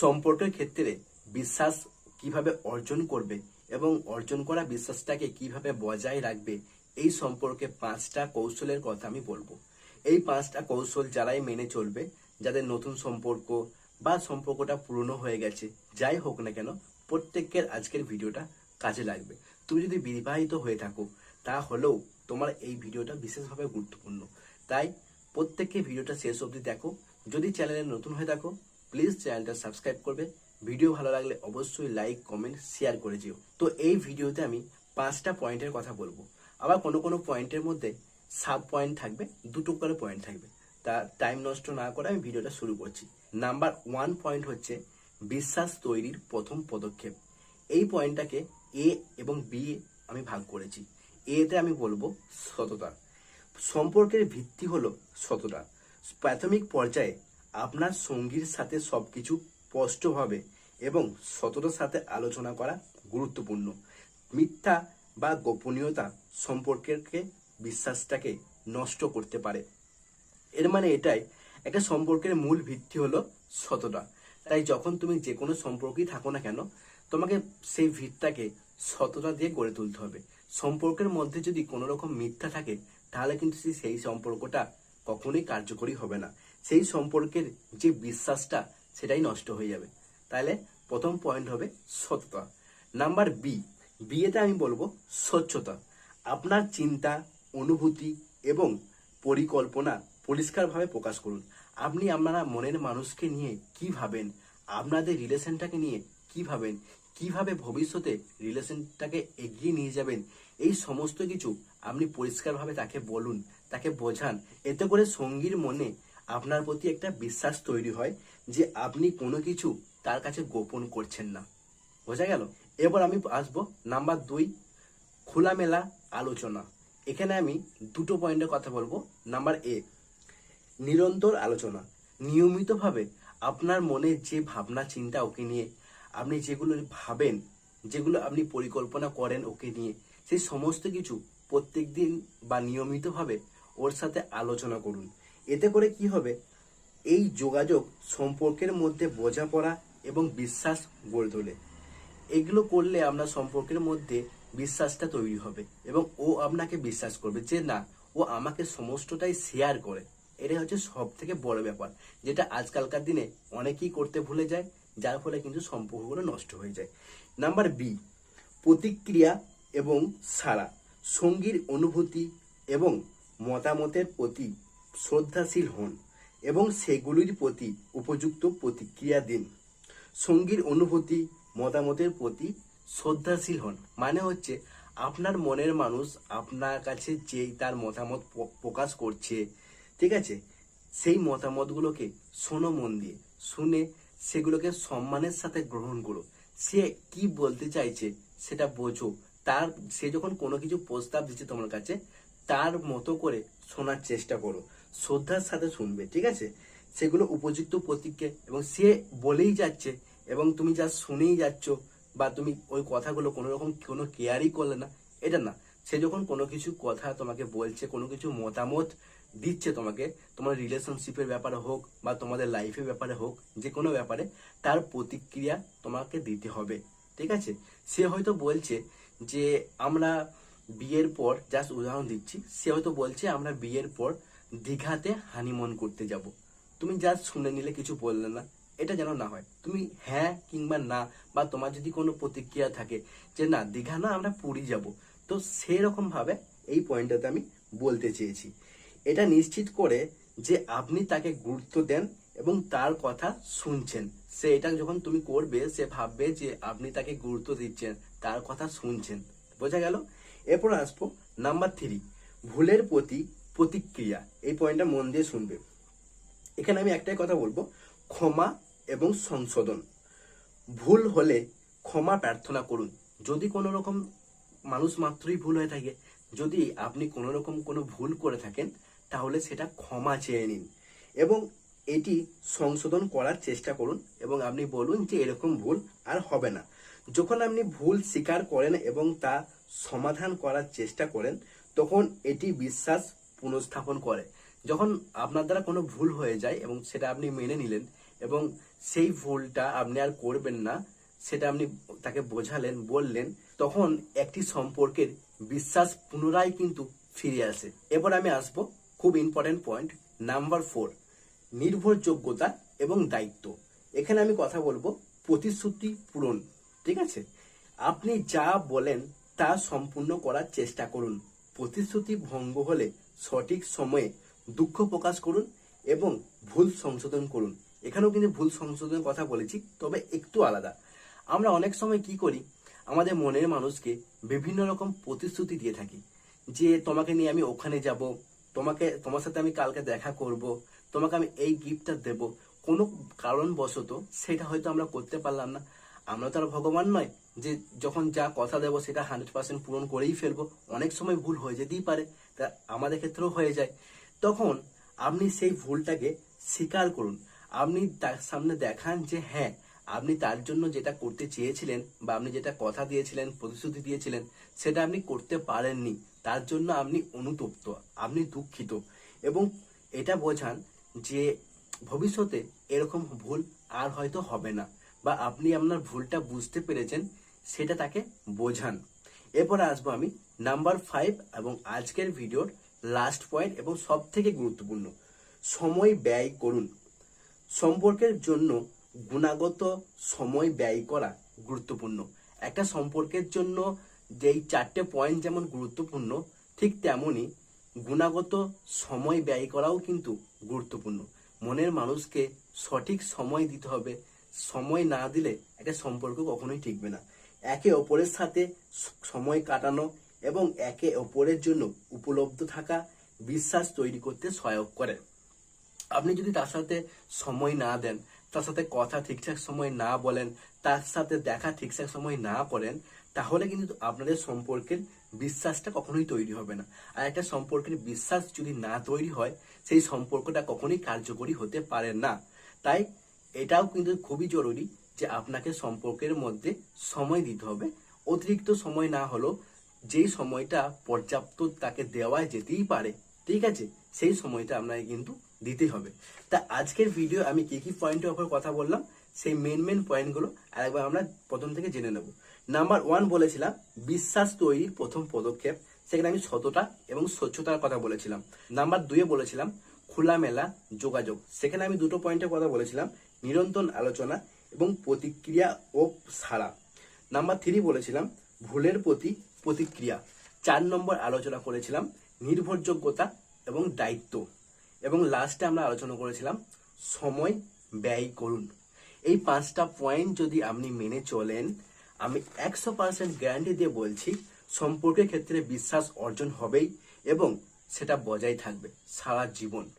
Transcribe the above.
সম্পর্কের ক্ষেত্রে বিশ্বাস কীভাবে অর্জন করবে এবং অর্জন করা বিশ্বাসটাকে কীভাবে বজায় রাখবে, এই সম্পর্কে পাঁচটা কৌশলের কথা আমি বলব। এই পাঁচটা কৌশল যারাই মেনে চলবে, যাদের নতুন সম্পর্ক বা সম্পর্কটা পুরনো হয়ে গেছে, যাই হোক না কেন, প্রত্যেকের আজকের ভিডিওটা কাজে লাগবে। তুমি যদি বিবাহিত হয়ে থাকো, তাহলেও তোমার এই ভিডিওটা বিশেষভাবে গুরুত্বপূর্ণ। তাই প্রত্যেককে ভিডিওটা শেষ অবধি দেখো। যদি চ্যানেলে নতুন হয়ে থাকো প্লিজ চ্যানেলটা সাবস্ক্রাইব করবে। ভিডিও ভালো লাগলে অবশ্যই লাইক, কমেন্ট, শেয়ার করে যেও। তো এই ভিডিওতে আমি পাঁচটা পয়েন্টের কথা বলব। আবার কোনো কোনো পয়েন্টের মধ্যে সাব পয়েন্ট থাকবে, দুটো করে পয়েন্ট থাকবে। তা টাইম নষ্ট না করে আমি ভিডিওটা শুরু করছি। নাম্বার ওয়ান পয়েন্ট হচ্ছে বিশ্বাস তৈরির প্রথম পদক্ষেপ। এই পয়েন্টটাকে এ এবং বি আমি ভাগ করেছি। এতে আমি বলব সততা। সম্পর্কের ভিত্তি হলো সততা। প্রাথমিক পর্যায়ে আপনার সঙ্গীর সাথে সবকিছু স্পষ্টভাবে এবং সততার সাথে আলোচনা করা গুরুত্বপূর্ণ। মিথ্যা বা গোপনীয়তা সম্পর্কেরকে বিশ্বাসটাকে নষ্ট করতে পারে। এর মানে এটাই, একটা সম্পর্কের মূল ভিত্তি হলো সততা। তাই যখন তুমি যে কোনো সম্পর্কেই থাকো না কেন, তোমাকে সেই ভিতটাকে সততা দিয়ে গড়ে তুলতে হবে। সম্পর্কের মধ্যে যদি কোনো রকম মিথ্যা থাকে, তাহলে কিন্তু সেই সম্পর্কটা কখনোই কার্যকরী হবে না। সেই সম্পর্কের যে বিশ্বাসটা, সেটাই নষ্ট হয়ে যাবে। তাহলে প্রথম পয়েন্ট হবে সততা নাম্বার বি বিয়েতে আমি বলব স্বচ্ছতা। আপনার চিন্তা, অনুভূতি এবং পরিকল্পনা পরিষ্কারভাবে প্রকাশ করুন। আপনি আপনারা মনের মানুষকে নিয়ে কি ভাবেন? আপনাদের রিলেশনটাকে নিয়ে কি ভাবেন? কীভাবে ভবিষ্যতে রিলেশনটাকে এগিয়ে নিয়ে যাবেন? এই সমস্ত কিছু আপনি পরিষ্কারভাবে তাকে বলুন, তাকে বোঝান। এতে করে সঙ্গীর মনে আপনার প্রতি একটা বিশ্বাস তৈরি হয় যে আপনি কোনো কিছু তার কাছে গোপন করছেন না। বোঝা গেল? এবার আমি আসব নাম্বার দুই, খোলামেলা আলোচনা। এখানে আমি দুটো পয়েন্টের কথা বলব। নাম্বার এ, নিরন্তর আলোচনা। নিয়মিতভাবে আপনার মনে যে ভাবনা, চিন্তা ওকে নিয়ে, আপনি যেগুলো ভাবেন, যেগুলো আপনি পরিকল্পনা করেন ওকে নিয়ে, সেই সমস্ত কিছু প্রত্যেক দিন বা নিয়মিতভাবে ওর সাথে আলোচনা করুন। এতে করে কি হবে? এই যোগাযোগ সম্পর্কের মধ্যে বোঝাপড়া এবং বিশ্বাস গড়ে তোলে। এগুলো করলে আপনার সম্পর্কের মধ্যে বিশ্বাসটা তৈরি হবে এবং ও আপনাকে বিশ্বাস করবে যে না, ও আমাকে সমস্তটাই শেয়ার করে। এটাই হচ্ছে সব থেকে বড় ব্যাপার, যেটা আজকালকার দিনে অনেকেই করতে ভুলে যায়, যার ফলে কিন্তু সম্পর্কগুলো নষ্ট হয়ে যায়। নাম্বার বি প্রতিক্রিয়া এবং সারা সঙ্গীর অনুভূতি এবং মতামতের প্রতি শ্রদ্ধাশীল হন এবং সেগুলির প্রতি উপযুক্ত প্রতিক্রিয়া দিন। সঙ্গীর অনুভূতি, মতামতের প্রতি শ্রদ্ধাশীল হন। মানে হচ্ছে, আপনার মনের মানুষ আপনার কাছে যেই তার মতামত প্রকাশ করছে, ঠিক আছে? সেই মতামতগুলোকে শোনো মন দিয়ে। শুনে সেগুলোকে সম্মানের সাথে গ্রহণ করো। সে কি বলতে চাইছে সেটা বোঝো। তার, সে যখন কোনো কিছু প্রস্তাব দিচ্ছে তোমার কাছে, তার মতো করে শোনার চেষ্টা করো। শ্রদ্ধার সাথে শুনবে, ঠিক আছে? সেগুলো উপযুক্ত প্রতিক্রিয়া এবং সে বলেই যাচ্ছে, এবং তুমি যা শুনেই যাচ্ছ, বা তুমি ওই কথাগুলো কোনো রকম কোনো কেয়ারই করলে না, এটা না। সে যখন কোনো কিছু কথা তোমাকে বলছে, কোনো কিছু মতামত দিচ্ছে তোমাকে, তোমার রিলেশনশিপের ব্যাপারে হোক, বা তোমাদের লাইফের ব্যাপারে হোক, যে কোনো ব্যাপারে, তার প্রতিক্রিয়া তোমাকে দিতে হবে, ঠিক আছে? সে হয়তো বলছে যে, আমরা বিয়ের পর জাস্ট উদাহরণ দিচ্ছি, সে হয়তো বলছে, আমরা বিয়ের পর দীঘাতে হানিমুন করতে যাব। তুমি জাস্ট শুনে নিলে কিছু বললে না। এটা যেন না হয়। তুমি হ্যাঁ কিংবা না বা তোমার যদি কোনো প্রতিক্রিয়া থাকে যে না, দীঘা না আমরা পুরী যাব। তো সেরকম ভাবে এই পয়েন্টটাতে আমি বলতে চেয়েছি। এটা নিশ্চিত করে যে আপনি তাকে গুরুত্ব দেন এবং তার কথা শুনছেন। সে এটা যখন তুমি করবে, সে ভাববে যে আপনি তাকে গুরুত্ব দিচ্ছেন, তার কথা শুনছেন। বোঝা গেল? এরপর আসব নাম্বার থ্রি ভুলের প্রতি প্রতিক্রিয়া, এই পয়েন্টটা মন দিয়ে শুনবে। এখানে আমি একটাই কথা বলব, ক্ষমা এবং সংশোধন। ভুল হলে ক্ষমা প্রার্থনা করুন। যদি কোনো রকম মানুষ মাত্রই ভুল হয়ে থাকে, যদি আপনি কোনো রকম কোনো ভুল করে থাকেন, তাহলে সেটা ক্ষমা চেয়ে নিন এবং এটি সংশোধন করার চেষ্টা করুন এবং আপনি বলুন যে এরকম ভুল আর হবে না। যখন আপনি ভুল স্বীকার করেন এবং তা সমাধান করার চেষ্টা করেন, তখন এটি বিশ্বাস পুনঃস্থাপন করে। যখন আপনার দ্বারা কোনো ভুল হয়ে যায় এবং সেটা আপনি মেনে নিলেন এবং সেই ভুলটা আপনি আর করবেন না, সেটা আপনি তাকে বোঝালেন, বললেন, তখন একটি সম্পর্কের বিশ্বাস পুনরায় কিন্তু ফিরে আসে। এবার আমি আসব খুব ইম্পর্টেন্ট পয়েন্ট নাম্বার ফোর নির্ভরযোগ্যতা এবং দায়িত্ব। এখানে আমি কথা বলব প্রতিশ্রুতি পূরণ, ঠিক আছে? আপনি যা বলেন তা সম্পূর্ণ করার চেষ্টা করুন। প্রতিশ্রুতি ভঙ্গ হলে সঠিক সময়ে দুঃখ প্রকাশ করুন এবং ভুল সংশোধন করুন। এখানেও কিন্তু ভুল সংশোধনের কথা বলেছি, তবে একটু আলাদা। আমরা অনেক সময় কি করি, আমাদের মনের মানুষকে বিভিন্ন রকম প্রতিশ্রুতি দিয়ে থাকি, যে তোমাকে নিয়ে আমি ওখানে যাব, তোমাকে, তোমার সাথে আমি কালকে দেখা করব, তোমাকে আমি এই গিফটটা দেব। কোনো কারণবশত সেটা হয়তো আমরা করতে পারলাম না। আমরা তো আর ভগবান নয়। যে যখন যা কথা দেবো সেটা হান্ড্রেড পার্সেন্ট পূরণ করেই ফেলব, অনেক সময় ভুল হয়ে যেতেই পারে, তা আমাদের ক্ষেত্রেও হয়ে যায়। তখন আপনি সেই ভুলটাকে স্বীকার করুন। আপনি তার সামনে দেখান যে হ্যাঁ আপনি তার জন্য যেটা করতে চেয়েছিলেন বা আপনি যেটা কথা দিয়েছিলেন, প্রতিশ্রুতি দিয়েছিলেন, সেটা আপনি করতে পারেননি। তার জন্য আপনি অনুতপ্ত, আপনি দুঃখিত এবং এটা বোঝান যে ভবিষ্যতে এরকম ভুল আর হয়তো হবে না বা আপনি আপনার ভুলটা বুঝতে পেরেছেন সেটা তাকে বোঝান। এরপর আসব আমি নাম্বার ফাইভ এবং আজকের ভিডিওর লাস্ট পয়েন্ট এবং সব থেকে গুরুত্বপূর্ণ, সময় ব্যয় করুন। সম্পর্কের জন্য গুণাগত সময় ব্যয় করা গুরুত্বপূর্ণ। একটা সম্পর্কের জন্য যেই চারটে পয়েন্ট যেমন গুরুত্বপূর্ণ, ঠিক তেমনই গুণাগত সময় ব্যয় করাও কিন্তু গুরুত্বপূর্ণ। মনের মানুষকে সঠিক সময় দিতে হবে। সময় না দিলে একটা সম্পর্ক কখনোই টিকবে না। একে অপরের সাথে সময় কাটানো এবং একে অপরের জন্য উপলব্ধ থাকা বিশ্বাস তৈরি করতে সহায়ক করে। আপনি যদি তার সাথে সময় না দেন, তার সাথে কথা ঠিকঠাক সময় না বলেন, তার সাথে দেখা ঠিকঠাক সময় না করেন, তাহলে কিন্তু আপনাদের সম্পর্কের বিশ্বাসটা কখনোই তৈরি হবে না। আর একটা সম্পর্কের বিশ্বাস যদি না তৈরি হয়, সেই সম্পর্কটা কখনোই কার্যকরী হতে পারে না। তাই এটাও কিন্তু খুবই জরুরি যে আপনাকে সম্পর্কের মধ্যে সময় দিতে হবে। অতিরিক্ত সময় না হলেও যেই সময়টা পর্যাপ্ত তাকে দেওয়া যেতেই পারে, ঠিক আছে? সেই সময়টা আপনাকে কিন্তু দিতে হবে। তা আজকের ভিডিও আমি কি কি পয়েন্টের উপর কথা বললাম, সেই মেন মেন পয়েন্টগুলো আরেকবার আমরা প্রথম থেকে জেনে নেব। নাম্বার ওয়ান বলেছিলাম, বিশ্বাস তৈরির প্রথম পদক্ষেপ, সেখানে আমি সততা এবং স্বচ্ছতার কথা বলেছিলাম। নাম্বার দুয়ে বলেছিলাম, খোলামেলা যোগাযোগ, সেখানে আমি দুটো পয়েন্টের কথা বলেছিলাম, নিরন্তর আলোচনা এবং প্রতিক্রিয়া ও সাড়া। নাম্বার থ্রি বলেছিলাম, ভুলের প্রতি প্রতিক্রিয়া। চার নম্বর আলোচনা করেছিলাম, নির্ভরযোগ্যতা এবং দায়িত্ব। এবং লাস্টে আমরা আলোচনা করেছিলাম, সময় ব্যয় করুন। এই পাঁচটা পয়েন্ট যদি আপনি মেনে চলেন, আমি একশো পার্সেন্ট গ্যারান্টি দিয়ে বলছি, সম্পর্কের ক্ষেত্রে বিশ্বাস অর্জন হবেই এবং সেটা বজায় থাকবে সারা জীবন।